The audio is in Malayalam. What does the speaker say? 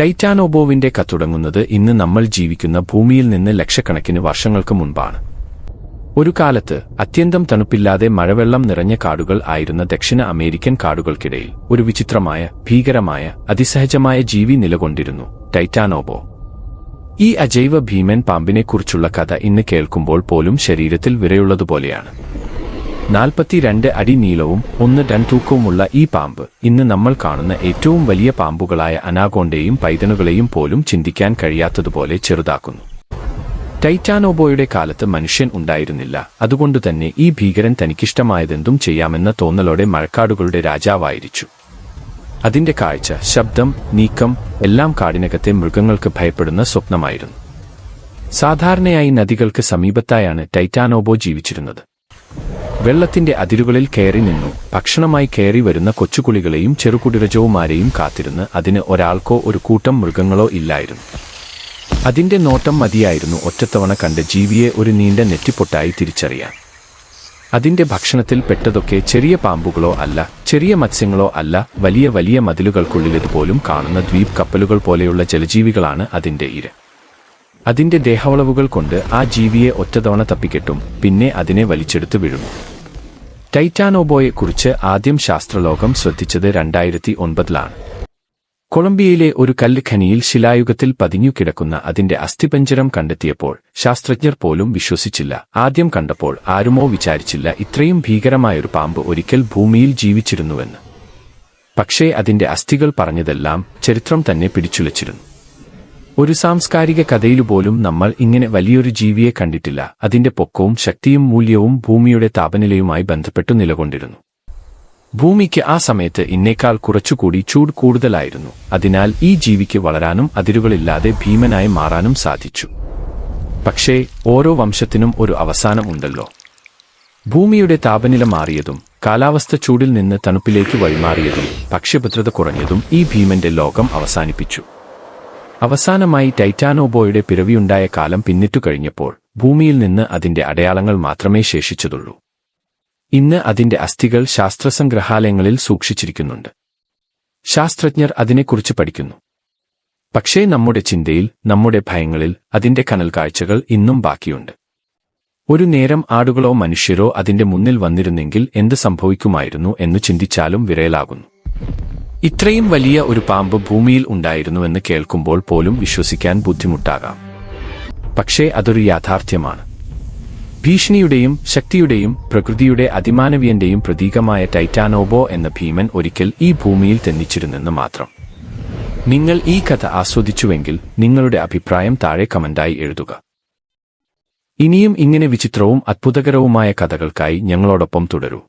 ടൈറ്റാനോബോവിന്റെ കത്തുടങ്ങുന്നത് ഇന്ന് നമ്മൾ ജീവിക്കുന്ന ഭൂമിയിൽ നിന്ന് ലക്ഷക്കണക്കിന് വർഷങ്ങൾക്ക് മുൻപാണ്. ഒരു കാലത്ത് അത്യന്തം തണുപ്പില്ലാതെ മഴവെള്ളം നിറഞ്ഞ കാടുകൾ ആയിരുന്ന ദക്ഷിണ അമേരിക്കൻ കാടുകൾക്കിടയിൽ ഒരു വിചിത്രമായ ഭീകരമായ അതിസഹജമായ ജീവി നിലകൊണ്ടിരുന്നു ടൈറ്റാനോബോ. ഈ അജൈവ ഭീമൻ പാമ്പിനെക്കുറിച്ചുള്ള കഥ ഇന്ന് കേൾക്കുമ്പോൾ പോലും ശരീരത്തിൽ വിരയുള്ളതുപോലെയാണ് നാൽപ്പത്തിരണ്ട് അടി നീളവും ഒന്ന് ടൺ തൂക്കവുമുള്ള ഈ പാമ്പ് ഇന്ന് നമ്മൾ കാണുന്ന ഏറ്റവും വലിയ പാമ്പുകളായ അനാഗോണ്ടയും പൈതണുകളെയും പോലും ചിന്തിക്കാൻ കഴിയാത്തതുപോലെ ചെറുതാക്കുന്നു. ടൈറ്റാനോബോയുടെ കാലത്ത് മനുഷ്യൻ ഉണ്ടായിരുന്നില്ല. അതുകൊണ്ടുതന്നെ ഈ ഭീകരൻ തനിക്കിഷ്ടമായതെന്തും ചെയ്യാമെന്ന തോന്നലോടെ മഴക്കാടുകളുടെ രാജാവായിരിച്ചു. അതിന്റെ കാഴ്ച ശബ്ദം നീക്കം എല്ലാം കാടിനകത്തെ മൃഗങ്ങൾക്ക് ഭയപ്പെടുന്ന സ്വപ്നമായിരുന്നു. സാധാരണയായി നദികൾക്ക് സമീപത്തായാണ് ടൈറ്റാനോബോ ജീവിച്ചിരുന്നത്. വെള്ളത്തിന്റെ അതിരുകളിൽ കയറി നിന്നു. ഭക്ഷണമായി കയറി വരുന്ന കൊച്ചുകുളികളെയും ചെറുകുടിരജവുമാരെയും കാത്തിരുന്ന് അതിന് ഒരാൾക്കോ ഒരു കൂട്ടം മൃഗങ്ങളോ ഇല്ലായിരുന്നു. അതിന്റെ നോട്ടം മതിയായിരുന്നു ഒറ്റത്തവണ കണ്ട ജീവിയെ ഒരു നീണ്ട നെറ്റിപ്പൊട്ടായി തിരിച്ചറിയാൻ. അതിന്റെ ഭക്ഷണത്തിൽ പെട്ടതൊക്കെ ചെറിയ പാമ്പുകളോ അല്ല ചെറിയ മത്സ്യങ്ങളോ അല്ല വലിയ വലിയ മതിലുകൾക്കുള്ളിലിതുപോലും കാണുന്ന ദ്വീപ് കപ്പലുകൾ പോലെയുള്ള ജലജീവികളാണ് അതിന്റെ ഇര. അതിന്റെ ദേഹവളവുകൾ കൊണ്ട് ആ ജീവിയെ ഒറ്റതവണ തപ്പിക്കെട്ടും പിന്നെ അതിനെ വലിച്ചെടുത്ത് വീഴും. ടൈറ്റാനോബോയെക്കുറിച്ച് ആദ്യം ശാസ്ത്രലോകം ശ്രദ്ധിച്ചത് രണ്ടായിരത്തി ഒൻപതിലാണ് കൊളംബിയയിലെ ഒരു കല്ല് ഖനിയിൽ ശിലായുഗത്തിൽ പതിഞ്ഞു കിടക്കുന്ന അതിന്റെ അസ്ഥിപഞ്ചരം കണ്ടെത്തിയപ്പോൾ ശാസ്ത്രജ്ഞർ പോലും വിശ്വസിച്ചില്ല. ആദ്യം കണ്ടപ്പോൾ ആരുമോ വിചാരിച്ചില്ല ഇത്രയും ഭീകരമായൊരു പാമ്പ് ഒരിക്കൽ ഭൂമിയിൽ ജീവിച്ചിരുന്നുവെന്ന്. പക്ഷേ അതിന്റെ അസ്ഥികൾ പറഞ്ഞതെല്ലാം ചരിത്രം തന്നെ പിടിച്ചുലച്ചിരുന്നു. ഒരു സാംസ്കാരിക കഥയിലുപോലും നമ്മൾ ഇങ്ങനെ വലിയൊരു ജീവിയെ കണ്ടിട്ടില്ല. അതിന്റെ പൊക്കവും ശക്തിയും മൂല്യവും ഭൂമിയുടെ താപനിലയുമായി ബന്ധപ്പെട്ടു നിലകൊണ്ടിരുന്നു. ഭൂമിക്ക് ആ സമയത്ത് ഇന്നേക്കാൾ കുറച്ചുകൂടി ചൂട് കൂടുതലായിരുന്നു. അതിനാൽ ഈ ജീവിക്ക് വളരാനും അതിരുകളില്ലാതെ ഭീമനായി മാറാനും സാധിച്ചു. പക്ഷേ ഓരോ വംശത്തിനും ഒരു അവസാനം ഉണ്ടല്ലോ. ഭൂമിയുടെ താപനില മാറിയതും കാലാവസ്ഥ ചൂടിൽ നിന്ന് തണുപ്പിലേക്ക് വഴിമാറിയതും ഭക്ഷ്യഭദ്രത കുറഞ്ഞതും ഈ ഭീമന്റെ ലോകം അവസാനിപ്പിച്ചു. അവസാനമായി ടൈറ്റാനോബോയുടെ പിറവിയുണ്ടായ കാലം പിന്നിട്ടു കഴിഞ്ഞപ്പോൾ ഭൂമിയിൽ നിന്ന് അതിന്റെ അടയാളങ്ങൾ മാത്രമേ ശേഷിച്ചതുള്ളൂ. ഇന്ന് അതിന്റെ അസ്ഥികൾ ശാസ്ത്രസംഗ്രഹാലയങ്ങളിൽ സൂക്ഷിച്ചിരിക്കുന്നുണ്ട്. ശാസ്ത്രജ്ഞർ അതിനെക്കുറിച്ച് പഠിക്കുന്നു. പക്ഷേ നമ്മുടെ ചിന്തയിൽ നമ്മുടെ ഭയങ്ങളിൽ അതിന്റെ കനൽ കാഴ്ചകൾ ഇന്നും ബാക്കിയുണ്ട്. ഒരു നേരം ആടുകളോ മനുഷ്യരോ അതിന്റെ മുന്നിൽ വന്നിരുന്നെങ്കിൽ എന്ത് സംഭവിക്കുമായിരുന്നു എന്ന് ചിന്തിച്ചാലും വിരയലാകുന്നു ഇത്രയും വലിയ ഒരു പാമ്പ് ഭൂമിയിൽ ഉണ്ടായിരുന്നു എന്ന് കേൾക്കുമ്പോൾ പോലും വിശ്വസിക്കാൻ ബുദ്ധിമുട്ടാകാം. പക്ഷേ അതൊരു യാഥാർത്ഥ്യമാണ്. ഭീഷണിയുടെയും ശക്തിയുടെയും പ്രകൃതിയുടെ അതിമാനവീയന്റെയും പ്രതീകമായ ടൈറ്റാനോബോ എന്ന ഭീമൻ ഒരിക്കൽ ഈ ഭൂമിയിൽ തെന്നിച്ചിരുന്നെന്ന് മാത്രം. നിങ്ങൾ ഈ കഥ ആസ്വദിച്ചുവെങ്കിൽ നിങ്ങളുടെ അഭിപ്രായം താഴെ കമന്റായി എഴുതുക. ഇനിയും ഇങ്ങനെ വിചിത്രവും അത്ഭുതകരവുമായ കഥകൾക്കായി ഞങ്ങളോടൊപ്പം തുടരൂ.